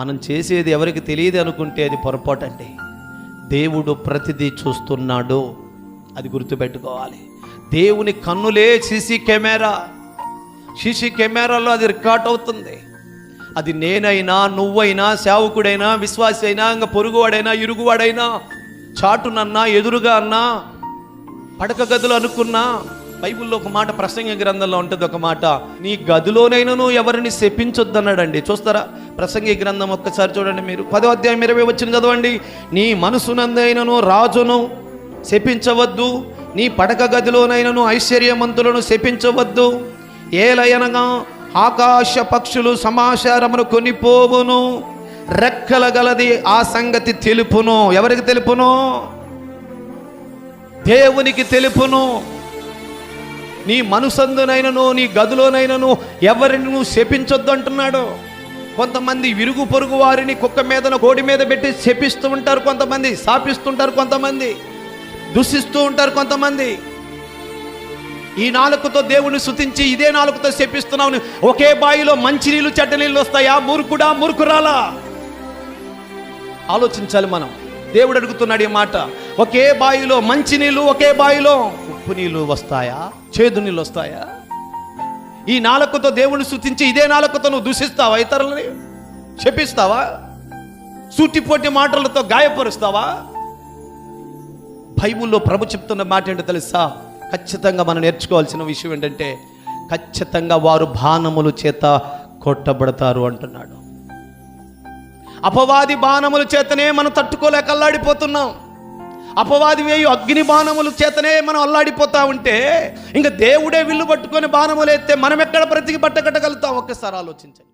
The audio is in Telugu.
మనం చేసేది ఎవరికి తెలియదు అనుకుంటే అది పొరపాటు అండి. దేవుడు ప్రతిదీ చూస్తున్నాడు. అది గుర్తుపెట్టుకోవాలి. దేవుని కన్నులే సీసీ కెమెరా. సీసీ కెమెరాలో అది రికార్డ్ అవుతుంది. అది నేనైనా నువ్వైనా సేవకుడైనా విశ్వాసి అయినా ఇంకా పొరుగువాడైనా ఇరుగువాడైనా చాటునన్నా ఎదురుగా అన్నా పడక గదులు అనుకున్నా బైబిల్లో ఒక మాట ప్రసంగ గ్రంథంలో ఉంటుంది ఒక మాట నీ గదిలోనైనను ఎవరిని శపించొద్దన్నాడండి. చూస్తారా? ప్రసంగి గ్రంథం ఒక్కసారి చూడండి మీరు. పదో అధ్యాయం ఇరవై వచ్చిన చదవండి. నీ మనసునందైనను రాజును శపించవద్దు నీ పడక గదిలోనైనను ఐశ్వర్యమంతులను శపించవద్దు ఏలయనగా ఆకాశ పక్షులు సమాచారమును కొనిపోవును రెక్కల గలది ఆ సంగతి తెలుపును. ఎవరికి తెలుపును? దేవునికి తెలుపును. నీ మనసందునైనను నీ గదిలోనైనను ఎవరిని నువ్వు శపించొద్దు అంటున్నాడు కొంతమంది విరుగు పొరుగు వారిని కుక్క మీదన కోడి మీద పెట్టి శపిస్తూ ఉంటారు కొంతమంది శాపిస్తుంటారు కొంతమంది దూషిస్తూ ఉంటారు కొంతమంది. ఈ నాలుకతో దేవుని శుతించి ఇదే నాలుకతో శపిస్తున్నావు ఒకే బావిలో మంచి నీళ్ళు చెడ్డ నీళ్ళు వస్తాయా? మూర్ఖుడా మూర్ఖురాలా? ఆలోచించాలి మనం. దేవుడు అడుగుతున్నాడు ఈ మాట. ఒకే బావిలో మంచినీళ్ళు ఒకే బావిలో ఉప్పు నీళ్ళు వస్తాయా? చేదు నీళ్ళు వస్తాయా? ఈ నాలుకతో దేవుని శుతించి ఇదే నాలుకతో నువ్వు దూషిస్తావా ఇతరులని? శపిస్తావా? సూటిపోటి మాటలతో గాయపరుస్తావా? బైబుల్లో ప్రభు చెప్తున్న మాట ఏంటో తెలుసా? ఖచ్చితంగా మనం నేర్చుకోవాల్సిన విషయం ఏంటంటే ఖచ్చితంగా వారు బాణముల చేత కొట్టబడతారు అంటున్నాడు. అపవాది బాణముల చేతనే మనం తట్టుకోలేక అల్లాడిపోతున్నాం. అపవాది వేయు అగ్ని బాణములు చేతనే మనం అల్లాడిపోతా ఉంటే ఇంకా దేవుడే విల్లు పట్టుకొని బాణములు ఎత్తే మనం ఎక్కడ బ్రతికి పట్టగట్టగలుగుతాం ఒక్కసారి ఆలోచించండి.